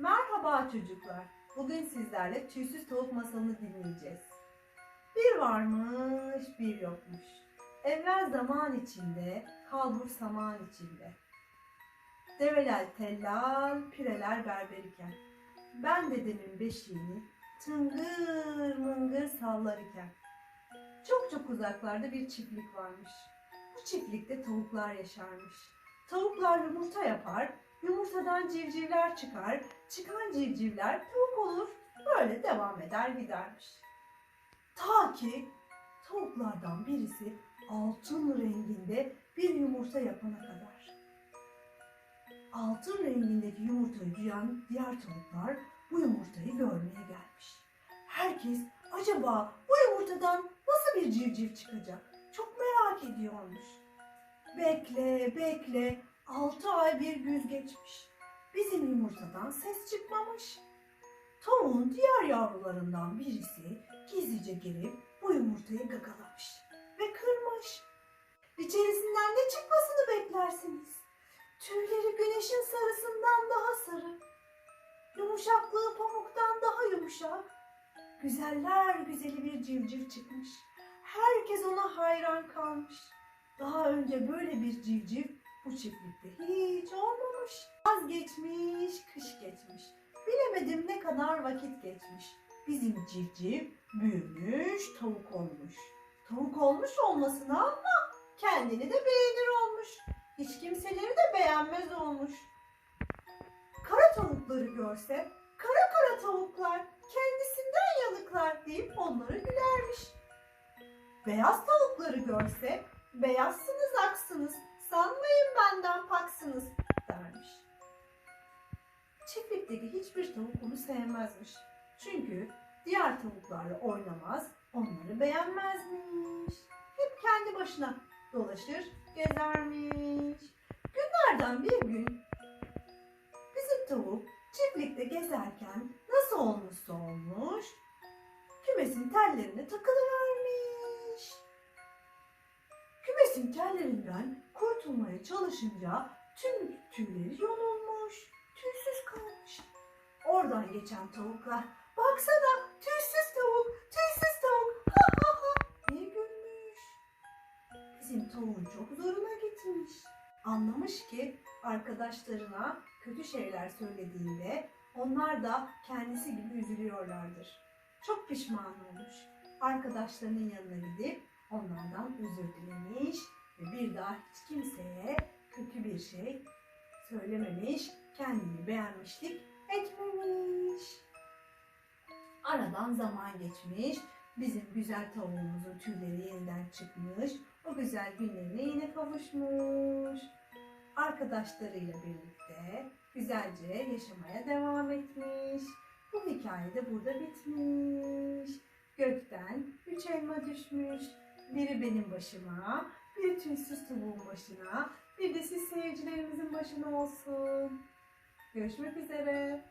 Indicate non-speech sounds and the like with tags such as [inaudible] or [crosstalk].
Merhaba çocuklar. Bugün sizlerle tüysüz tavuk masalını dinleyeceğiz. Bir varmış, bir yokmuş. Evvel zaman içinde, kalbur saman içinde. Develer tellal, pireler berber iken. Ben dedemin beşiğini tıngır mıngır sallar iken. Çok çok uzaklarda bir çiftlik varmış. Bu çiftlikte tavuklar yaşarmış. Tavuklar yumurta yapar, yumurtadan civcivler çıkar, çıkan civcivler tavuk olur. Böyle devam eder gidermiş. Ta ki tavuklardan birisi altın renginde bir yumurta yapana kadar. Altın rengindeki yumurtayı duyan diğer tavuklar bu yumurtayı görmeye gelmiş. Herkes acaba bu yumurtadan nasıl bir civciv çıkacak? Çok merak ediyormuş. Bekle, bekle. Altı ay bir güz geçmiş. Bizim yumurtadan ses çıkmamış. Tavuğun diğer yavrularından birisi gizlice girip bu yumurtayı gagalamış ve kırmış. İçerisinden ne çıkmasını beklersiniz? Tüyleri güneşin sarısından daha sarı. Yumuşaklığı pamuktan daha yumuşak. Güzeller güzeli bir civciv çıkmış. Herkes ona hayran kalmış. Daha önce böyle bir civciv bu çiftlikte hiç olmamış. Yaz geçmiş, kış geçmiş. Bilemedim ne kadar vakit geçmiş. Bizim civciv büyümüş, tavuk olmuş. Tavuk olmuş olmasına ama kendini de beğenir olmuş. Hiç kimseleri de beğenmez olmuş. Kara tavukları görse, kara kara tavuklar kendisinden yanıklar deyip onları gülermiş. Beyaz tavukları görse, beyazsınız aksınız, sanmayın benden paksınız dermiş. Çiftlikteki hiçbir tavuk onu sevmezmiş. Çünkü diğer tavuklarla oynamaz, onları beğenmezmiş. Hep kendi başına dolaşır, gezermiş. Günlerden bir gün bizim tavuk çiftlikte gezerken nasıl olmuşsa olmuş, kümesin tellerine takılıvermiş. Kümesin tellerinden kurtulmaya çalışınca tüm tüyleri yonulmuş, tüysüz kalmış. Oradan geçen tavuklar, baksana tüysüz tavuk, tüysüz tavuk, [laughs] ha ha ha diye gülmüş. Bizim tavuğun çok zoruna gitmiş. Anlamış ki arkadaşlarına kötü şeyler söylediğinde onlar da kendisi gibi üzülüyorlardır. Çok pişman olmuş. Arkadaşlarının yanına gidip onlardan özür dilemiş ve bir daha hiç kimseye kötü bir şey söylememiş, kendini beğenmişlik etmemiş. Aradan zaman geçmiş, bizim güzel tavuğumuzun tüyleri yeniden çıkmış, o güzel günlerine yine kavuşmuş. Arkadaşlarıyla birlikte güzelce yaşamaya devam etmiş. Bu hikaye de burada bitmiş. Gökten üç elma düşmüş. Biri benim başıma, bir tüysüz tavuğun başına, bir de siz seyircilerimizin başına olsun. Görüşmek üzere.